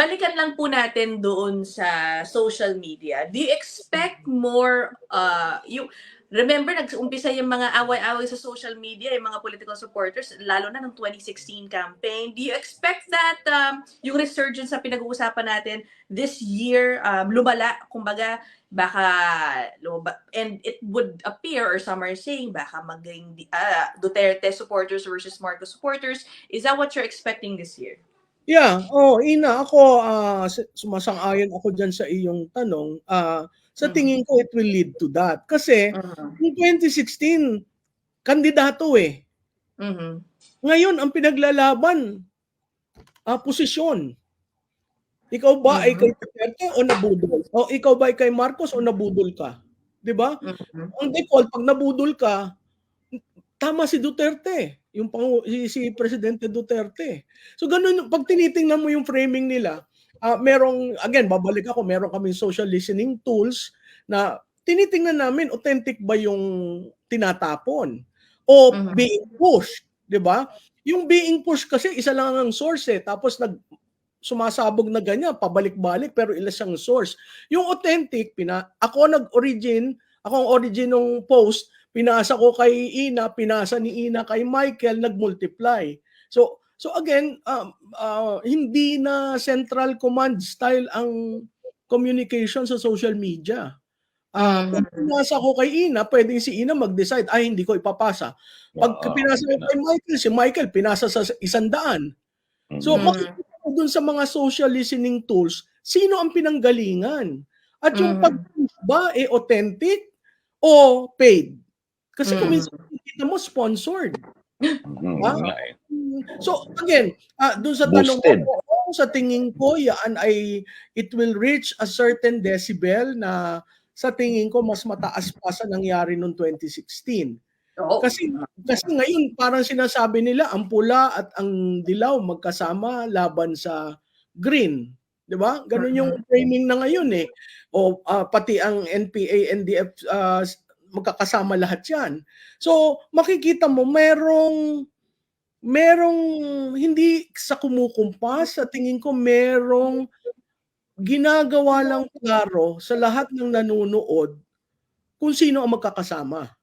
balikan lang po natin doon sa social media. Do you expect more, uh, yung, remember, nag-umpisa yung mga away-away sa social media, yung mga political supporters, lalo na ng 2016 campaign. Do you expect that um, yung resurgence na pinag-uusapan natin this year, um, lumala, kumbaga, baka, lumaba, and it would appear, or some are saying, baka maging uh, Duterte supporters versus Marcos supporters. Is that what you're expecting this year? Yeah, oh, Ina, ako uh, sumasang-ayon ako diyan sa iyong tanong. Uh, sa tingin ko it will lead to that kasi Uh-huh. in 2016 kandidato eh. Mhm. Ngayon ang pinaglalaban ah posisyon. Ikaw ba ay Mhm. kay Duterte o nabudol? O ikaw ba ay kay Marcos o nabudol ka? 'Di ba? Mhm. Ang default pag nabudol ka, tama si Duterte, yung pang si, si Presidente Duterte. So ganun pag tinitingnan mo yung framing nila, ah merong again babalik ako, meron kaming social listening tools na tinitingnan namin authentic ba yung tinatapon o Mhm. being pushed, 'di ba? Yung being pushed kasi isa lang ang source eh, tapos nag sumasabog na ganyan, pabalik-balik pero ilan siyang source. Yung authentic, pina, ako nag-origin, ako ang origin ng post, pinasa ko kay Ina, pinasa ni Ina kay Michael, nag-multiply. So, so again, um, uh, hindi na central command style ang communication sa social media. Ah, Mhm. pag pinasa ko kay Ina, pwedeng si Ina mag-decide, ay hindi ko ipapasa. Pag pinasa ko kay Michael, si Michael pinasa sa isandaan. So Mhm. makikita mo dun sa mga social listening tools, sino ang pinanggalingan? At yung Mhm. pag-push ba eh authentic o paid? Kasi kung Mhm. minsan makikita mo sponsored. Mhm, Ah, nga eh. So again, ah dun sa tanong Boosted. ko, sa tingin ko yan ay it will reach a certain decibel na sa tingin ko mas mataas pa sa nangyari noong 2016. Oo. Kasi kasi ngayon parang sinasabi nila ang pula at ang dilaw magkasama laban sa green, 'di ba? Ganun yung framing na ngayon eh. O ah, pati ang NPA, NDF ah, magkakasama lahat 'yan. So makikita mo merong merong hindi sa kumukumpas sa tingin ko merong ginagawa lang klaro sa lahat ng nanonood kung sino ang magkakasama.